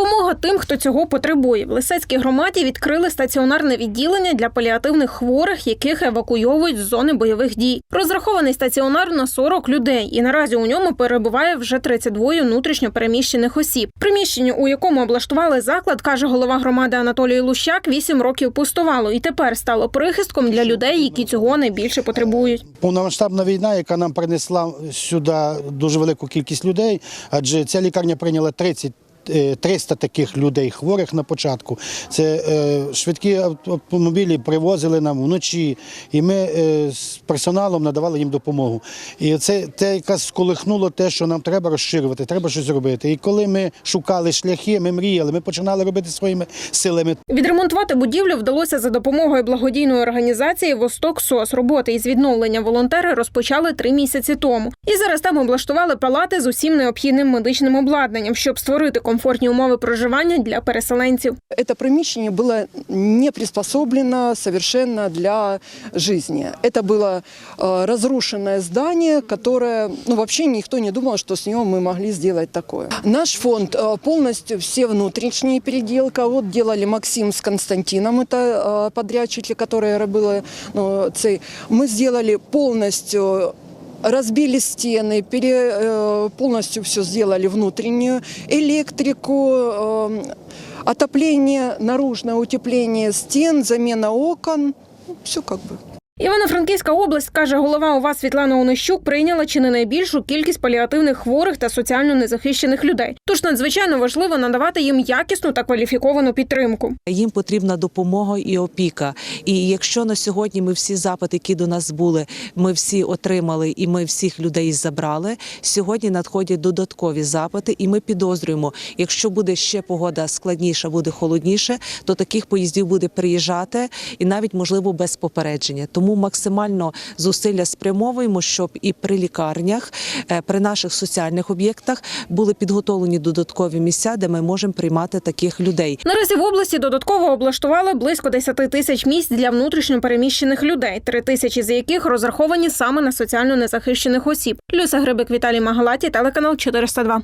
Допомога тим, хто цього потребує. В Лисецькій громаді відкрили стаціонарне відділення для паліативних хворих, яких евакуйовують з зони бойових дій. Розрахований стаціонар на 40 людей, і наразі у ньому перебуває вже 32 внутрішньо переміщених осіб. Приміщення, у якому облаштували заклад, каже голова громади Анатолій Лущак, 8 років пустувало і тепер стало прихистком для людей, які цього найбільше потребують. Повномасштабна війна, яка нам принесла сюди дуже велику кількість людей, адже ця лікарня прийняла 30 е, 300 таких людей хворих на початку. Це е, швидкі автомобілі привозили нам вночі, і ми е, з персоналом надавали їм допомогу. І це те, якраз сколихнуло те, що нам треба розширювати, треба щось робити. І коли ми шукали шляхи, ми мріяли, ми починали робити своїми силами. Відремонтувати будівлю вдалося за допомогою благодійної організації Восток СОС. Роботи із відновлення волонтери розпочали три місяці тому. І зараз там облаштували палати з усім необхідним медичним обладнанням, щоб створити комфортні умови проживання для переселенців. Это помещение было не приспособлено совершенно для жизни. Это было э, разрушенное здание, которое, ну, вообще никто не думал, что с него мы могли сделать такое. Наш фонд э, полностью все внутренние переделка. Вот делали Максим с Константином, это э, подрядчики, которые робили ну, цей. Мы сделали полностью Разбили стены, пере, э, полностью все сделали внутреннюю электрику, э, отопление, наружное утепление стен, замена окон. Все как бы. Івано-Франківська область, каже голова ОВА Світлана Онищук, прийняла чи не найбільшу кількість паліативних хворих та соціально незахищених людей. Тож надзвичайно важливо надавати їм якісну та кваліфіковану підтримку. Їм потрібна допомога і опіка. І якщо на сьогодні ми всі запити, які до нас були, ми всі отримали і ми всіх людей забрали. Сьогодні надходять додаткові запити, і ми підозрюємо, якщо буде ще погода складніша, буде холодніше, то таких поїздів буде приїжджати і навіть можливо без попередження. Тому максимально зусилля спрямовуємо, щоб і при лікарнях, е, при наших соціальних об'єктах були підготовлені додаткові місця, де ми можемо приймати таких людей. Наразі в області додатково облаштували близько 10 тисяч місць для внутрішньо переміщених людей, 3 тисячі з яких розраховані саме на соціально незахищених осіб. Люся Грибик, Віталій Магалаті, телеканал 402.